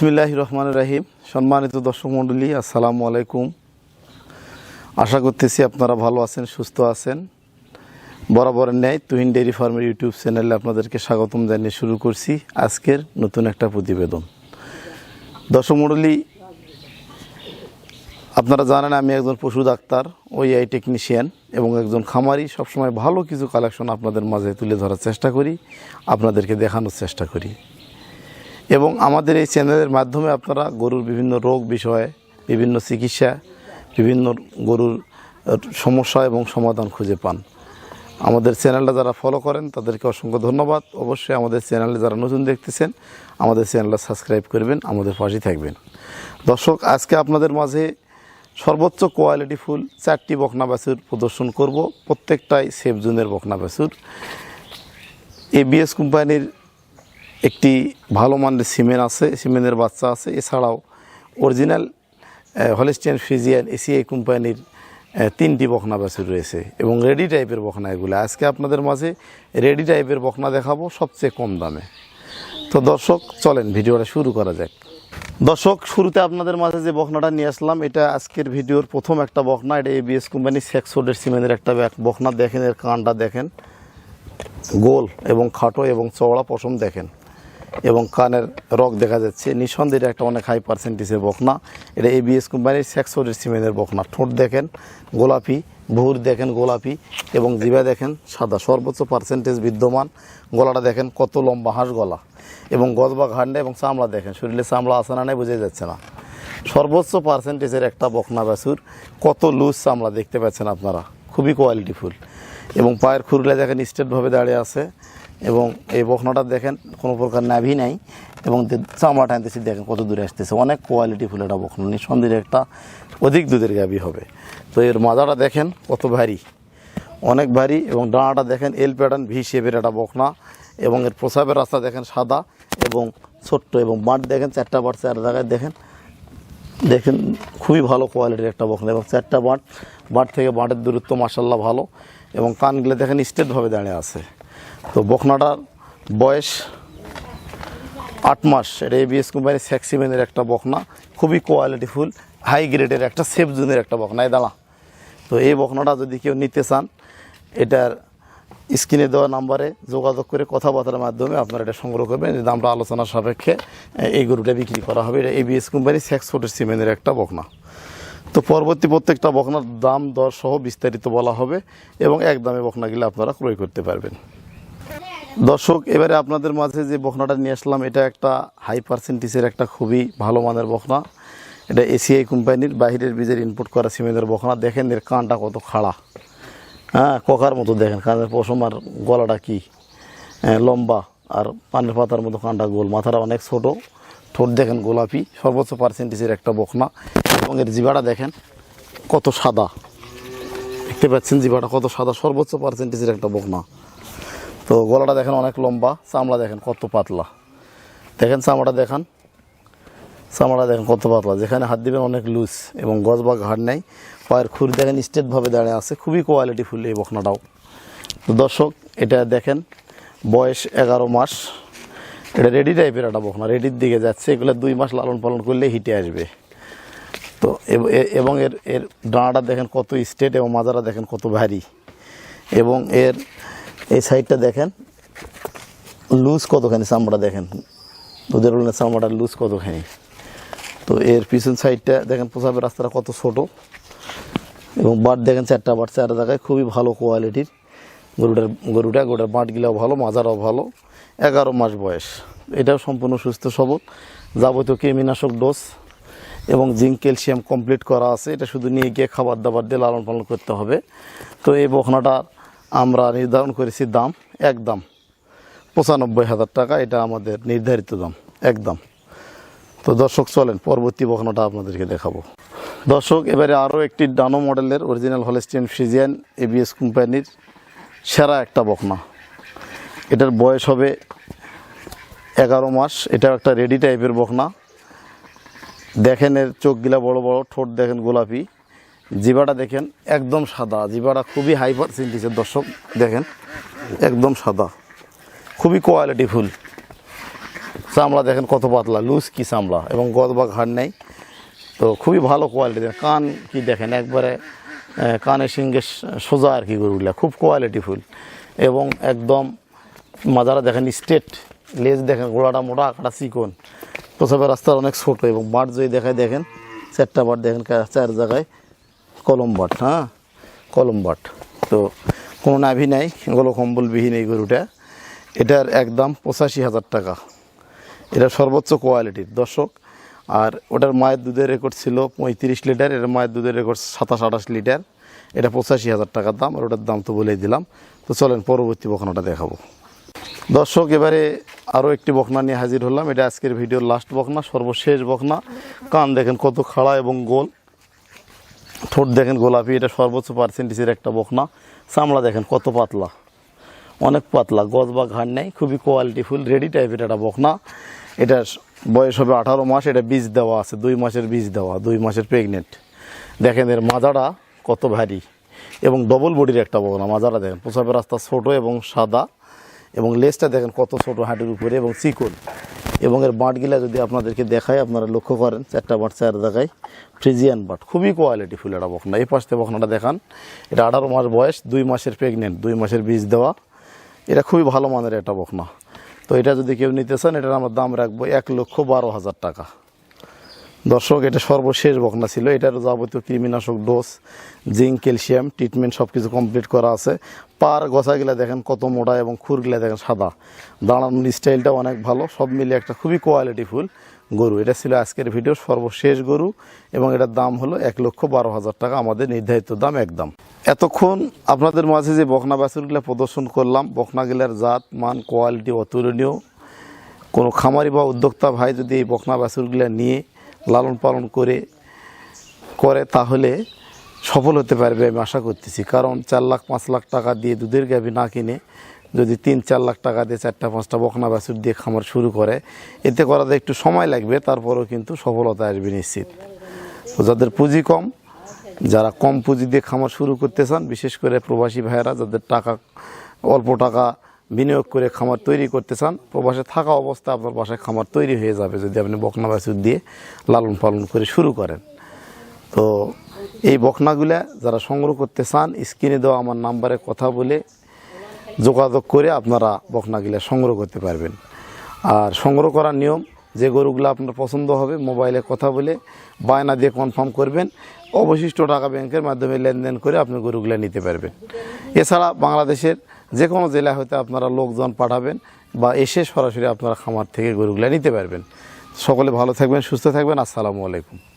বিসমিল্লাহ রহমান রাহিম। সম্মানিত দর্শক মণ্ডলী, আসসালামু আলাইকুম। আশা করতেছি আপনারা ভালো আছেন, সুস্থ আছেন। বরাবরের ন্যায় তুহিন ডেয়ারি ফার্মের ইউটিউব চ্যানেলে আপনাদেরকে স্বাগতম জানিয়ে শুরু করছি আজকের নতুন একটা প্রতিবেদন। দর্শক মণ্ডলী, আপনারা জানেন আমি একজন পশু ডাক্তার, ওই আই টেকনিশিয়ান, এবং একজন খামারি। সবসময় ভালো কিছু কালেকশন আপনাদের মাঝে তুলে ধরার চেষ্টা করি, আপনাদেরকে দেখানোর চেষ্টা করি। এবং আমাদের এই চ্যানেলের মাধ্যমে আপনারা গরুর বিভিন্ন রোগ বিষয়ে, বিভিন্ন চিকিৎসা, বিভিন্ন গরুর সমস্যা এবং সমাধান খুঁজে পান। আমাদের চ্যানেলটা যারা ফলো করেন, তাদেরকে অসংখ্য ধন্যবাদ। অবশ্যই আমাদের চ্যানেলে যারা নতুন দেখতেছেন, আমাদের চ্যানেলটা সাবস্ক্রাইব করবেন, আমাদের পাশে থাকবেন। দর্শক, আজকে আপনাদের মাঝে সর্বোচ্চ কোয়ালিটি ফুল চারটি বকনা বাছুর প্রদর্শন করব। প্রত্যেকটাই সেফ জোনের বকনা বাছুর। এবিএস কোম্পানির একটি ভালো মানের সিমেন্ট আছে, সিমেন্টের বাচ্চা আছে। এছাড়াও অরিজিনাল হলিস্টিয়ান ফিজিয়ান এসিআই কোম্পানির তিনটি বখনা বাছুর রয়েছে এবং রেডি টাইপের বখনা এগুলো। আজকে আপনাদের মাঝে রেডি টাইপের বখনা দেখাবো সবচেয়ে কম দামে। তো দর্শক, চলেন ভিডিওটা শুরু করা যাক। দর্শক, শুরুতে আপনাদের মাঝে যে বখনাটা নিয়ে আসলাম, এটা আজকের ভিডিওর প্রথম একটা বখনা। এটা এবিএস কোম্পানি সেক্সোডের সিমেন্টের একটা বখনা। দেখেন এর কানটা, দেখেন। গোল এবং খাটো এবং চওড়া পশম, দেখেন। এবং কানের রক দেখা যাচ্ছে। নিঃসন্দেহে একটা অনেক হাই পার্সেন্টেজের বকনা। এটা এবিএস কোম্পানির সেক্সোডের সিমেন্টের বকনা। ঠোঁট দেখেন, গোলাপি, ভুর দেখেন, গোলাপি এবং জিবা দেখেন, সাদা। সর্বোচ্চ পার্সেন্টেজ বিদ্যমান। গলাটা দেখেন, কত লম্বা হাঁস গলা। এবং গজ বা ঘান্ডা এবং চামড়া দেখেন। শরীরে চামড়া আছে না নাই বোঝা যাচ্ছে না। সর্বোচ্চ পার্সেন্টেজের একটা বকনা বাছুর। কত লুজ চামড়া দেখতে পাচ্ছেন আপনারা। খুবই কোয়ালিটিফুল এবং পায়ের খুরলে দেখেন স্টেটভাবে দাঁড়িয়ে আছে। এবং এই বকনাটা দেখেন, কোনো প্রকার নাভি নাই, এবং যে চামড়া টানতেছি, দেখেন কত দূরে আসতেছে। অনেক কোয়ালিটি ফুল একটা বকনা নিঃসন্দেহে একটা অধিক দুধের গাভি হবে। তো এর মাজাটা দেখেন, কত ভারী। অনেক ভারী, এবং ডানাটা দেখেন এল প্যাটার্ন ভি শেপের একটা বকনা এবং এর প্রসাবের রাস্তা দেখেন সাদা, এবং ছোট্ট, এবং বাঁট দেখেন, চারটা বাঁট চার জায়গায় দেখেন। দেখেন, খুবই ভালো কোয়ালিটির একটা বকনা এবং চারটা বাঁট বাঁট থেকে বাঁটের দূরত্ব মাসাল্লাহ ভালো, এবং কানগুলো দেখেন স্টেটভাবে দাঁড়িয়ে আছে। তো বকনাটার বয়স আট মাস। এটা এবিএস কোম্পানির স্যাক্সিমেনের একটা বকনা খুবই কোয়ালিটিফুল হাই গ্রেডের একটা সেফ জোনের একটা বকনা এই দাঁড়া। তো এই বকনাটা যদি কেউ নিতে চান, এটার স্ক্রিনে দেওয়া নাম্বারে যোগাযোগ করে কথাবার্তার মাধ্যমে আপনারা এটা সংগ্রহ করবেন। দামটা আলোচনার সাপেক্ষে এই গরুটা বিক্রি করা হবে। এটা এবিএস কোম্পানির স্যাক্স ফুটের সিমেন্টের একটা বকনা তো পরবর্তী প্রত্যেকটা বকনার দাম, দর সহ বিস্তারিত বলা হবে এবং এক দামে বকনাগুলো আপনারা ক্রয় করতে পারবেন। দর্শক এবারে আপনাদের মাঝে যে বখনাটা নিয়ে আসলাম এটা একটা হাই পার্সেন্টেজের একটা খুবই ভালো মানের বখনা। এটা এসিআই কোম্পানির বাইরের বীজের ইনপুট করা সিমেন্টের বখনা। দেখেন এর কানটা কত খাড়া। হ্যাঁ ককার মতো দেখেন কানের পশম আর গলাটা কি? হ্যাঁ, লম্বা আর পানের পাতার মতো কানটা গোল। মাথাটা অনেক ছোট। ঠোঁট দেখেন গোলাপি। সর্বোচ্চ পার্সেন্টেজের একটা বখনা। এবং এর জিবাটা দেখেন কত সাদা। দেখতে পাচ্ছেন জিবাটা কত সাদা। সর্বোচ্চ পার্সেন্টেজের একটা বখনা। তো গলাটা দেখেন অনেক লম্বা, চামড়া দেখেন কত পাতলা। দেখেন চামড়া দেখান। চামড়া দেখেন কত পাতলা। যেখানে হাত দিবেন অনেক লুজ এবং গজ বা ঘাড় নেই। পায়ের খুর দেখেন স্টেটভাবে দাঁড়িয়ে আছে। খুবই কোয়ালিটি ফুল এই বখনাটাও তো দর্শক, এটা দেখেন, বয়স এগারো মাস। এটা রেডি টাইপের একটা বখনা রেডির দিকে যাচ্ছে। এগুলো দুই মাস লালন পালন করলে হিটে আসবে। তো এবং এর এর ডানাটা দেখেন কত স্ট্রেট এবং মাজারা দেখেন কত ভারী। এবং এর এই সাইডটা দেখেন, লুজ কতখানি চামড়া দেখেন? দুধের উলনের চামড়াটা লুজ কতখানি? তো এর পিছন সাইডটা দেখেন প্রসাবের রাস্তাটা কত ছোট। এবং বাট দেখেন, চারটা বাট, চার জায়গায় খুবই ভালো কোয়ালিটির গরুটার, গরুটা, গরুটার বাঁটগুলাও ভালো, মাজারাও ভালো, এগারো মাস বয়স। এটাও সম্পূর্ণ সুস্থ সবল। যাবতীয় কৃমিনাশক ডোজ এবং জিঙ্ক ক্যালসিয়াম কমপ্লিট করা আছে। এটা শুধু নিয়ে গিয়ে খাবার দাবার দিয়ে লালন পালন করতে হবে। তো এই বখনাটার আমরা নির্ধারণ করেছি দাম একদম পঁচানব্বই হাজার টাকা, এটা আমাদের নির্ধারিত দাম একদম তো দর্শক, চলেন পরবর্তী বখনাটা আপনাদেরকে দেখাবো। দর্শক, এবারে আরও একটি ডানো মডেলের অরিজিনাল হলেস্টিয়ান ফ্রিজিয়ান এবিএস কোম্পানির সেরা একটা বখনা। এটার বয়স হবে এগারো মাস। এটা একটা রেডি টাইপের বখনা। দেখেন এর চোখগুলা বড় বড়, ঠোঁট দেখেন গোলাপি। জিবাটা দেখেন একদম সাদা। জিবাটা খুবই হাই পার্সেন্টেজের দর্শক দেখেন একদম সাদা। খুবই কোয়ালিটি ফুল। চামড়া দেখেন কত পাতলা লুজ কি চামড়া এবং গদ বা ঘাড় নেই। তো খুবই ভালো কোয়ালিটি কান কি দেখেন একবারে আহ, কানে সিঙ্গে সোজা আর কি গরুগুলা খুব কোয়ালিটি ফুল। এবং একদম মাজারা দেখেন স্টেট লেজ দেখেন গোড়াটা মোটা আঁকড়া চিকন। প্রসবের রাস্তার অনেক ছোট এবং মাঠ যদি দেখায় দেখেন চারটা বাট দেখেন চার জায়গায়। কলম বাট হ্যাঁ কলম বাট। তো কোনো নাভি নাই গলো কম্বলবিহীন এই গরুটা। এটার একদম পঁচাশি হাজার টাকা। এটা সর্বোচ্চ কোয়ালিটির, দর্শক। আর ওটার মায়ের দুধের রেকর্ড ছিল পঁয়ত্রিশ লিটার এর মায়ের দুধের রেকর্ড সাতাশ, আঠাশ লিটার। এটা পঁচাশি হাজার টাকার দাম, আর ওটার দাম তো বলেই দিলাম। তো চলেন পরবর্তী বখনাটা দেখাবো। দর্শক, এবারে আরও একটি বখনা নিয়ে হাজির হলাম। এটা আজকের ভিডিওর লাস্ট বখনা, সর্বশেষ বখনা। কান দেখেন কত খাড়া এবং গোল। ঠোঁট দেখেন গোলাপি, এটা সর্বোচ্চ পার্সেন্টেজের একটা বখনা চামড়া দেখেন কত পাতলা। অনেক পাতলা, গজ বা ঘাড় নেই, খুবই কোয়ালিটিফুল রেডি টাইপের একটা বখনা এটা বয়স হবে আঠারো মাস, এটা বীজ দেওয়া আছে, দুই মাসের বীজ দেওয়া, দুই মাসের প্রেগনেন্ট দেখেন এর মাজাটা কত ভারী এবং ডবল বডির একটা বখনা মাজাটা দেখেন প্রসাবের রাস্তা ছোট এবং সাদা এবং লেজটা দেখেন কত ছোট হাঁটুর উপরে এবং চিকন। এবং এর বাঁটগুলা যদি আপনাদেরকে দেখায় আপনারা লক্ষ্য করেন, চারটা বাট চার দেখায় ফ্রিজিয়ান বাট, খুবই কোয়ালিটি ফুল এটা বখনা এই পাশে বখনাটা দেখান, এটা আঠারো মাস বয়স, দুই মাসের প্রেগনেন্ট দুই মাসের বীজ দেওয়া। এটা খুবই ভালো মানের এটা বখনা তো এটা যদি কেউ নিতে চান, এটার আমার দাম রাখব এক লক্ষ বারো হাজার টাকা। দর্শক, এটা সর্বশেষ বকনা ছিল। এটার যাবতীয় কৃমিনাশক ডোজ জিঙ্ক ক্যালসিয়াম ট্রিটমেন্ট সব কিছু কমপ্লিট করা আছে। পার গছাগুলা দেখেন কত মোটা এবং খুরগুলা দেখেন সাদা। দাঁড়ানোর স্টাইলটা অনেক ভালো। সব মিলে একটা খুবই কোয়ালিটি ফুল গরু। এটা ছিল আজকের ভিডিও সর্বশেষ গরু এবং এটার দাম হলো এক লক্ষ বারো হাজার টাকা। আমাদের নির্ধারিত দাম একদম। এতক্ষণ আপনাদের মাঝে যে বকনা বাছুরগুলা প্রদর্শন করলাম বকনাগুলার জাত, মান কোয়ালিটি অতুলনীয়। কোনো খামারি বা উদ্যোক্তা ভাই যদি এই বকনা বাছুরগুলো নিয়ে লালন পালন করে করে তাহলে সফল হতে পারবে আমি আশা করতেছি। কারণ চার লাখ, পাঁচ লাখ টাকা দিয়ে দুধের গাভী না কিনে যদি তিন, চার লাখ টাকা দিয়ে চারটা, পাঁচটা বকনা বাছুর দিয়ে খামার শুরু করে, এতে করাতে একটু সময় লাগবে, তারপরেও কিন্তু সফলতা আসবে নিশ্চিত। তো যাদের পুঁজি কম, যারা কম পুঁজি দিয়ে খামার শুরু করতে চান, বিশেষ করে প্রবাসী ভাইয়েরা, যাদের টাকা, অল্প টাকা বিনিয়োগ করে খামার তৈরি করতে চান, প্রবাসে থাকা অবস্থা আপনার বাসায় খামার তৈরি হয়ে যাবে যদি আপনি বকনা বাছুর দিয়ে লালন পালন করে শুরু করেন। তো এই বকনাগুলা যারা সংগ্রহ করতে চান, স্ক্রিনে দেওয়া আমার নাম্বারে কথা বলে যোগাযোগ করে আপনারা বকনাগুলা সংগ্রহ করতে পারবেন। আর সংগ্রহ করার নিয়ম, যে গরুগুলো আপনার পছন্দ হবে, মোবাইলে কথা বলে বায়না দিয়ে কনফার্ম করবেন, অবশিষ্ট টাকা ব্যাংকের মাধ্যমে লেনদেন করে আপনি গরুগুলো নিতে পারবেন। এছাড়া বাংলাদেশের যে কোনো জেলা হতে আপনারা লোকজন পাঠাবেন বা এসে সরাসরি আপনারা খামার থেকে গরুগুলো নিতে পারবেন। সকলে ভালো থাকবেন, সুস্থ থাকবেন। আসসালামু আলাইকুম।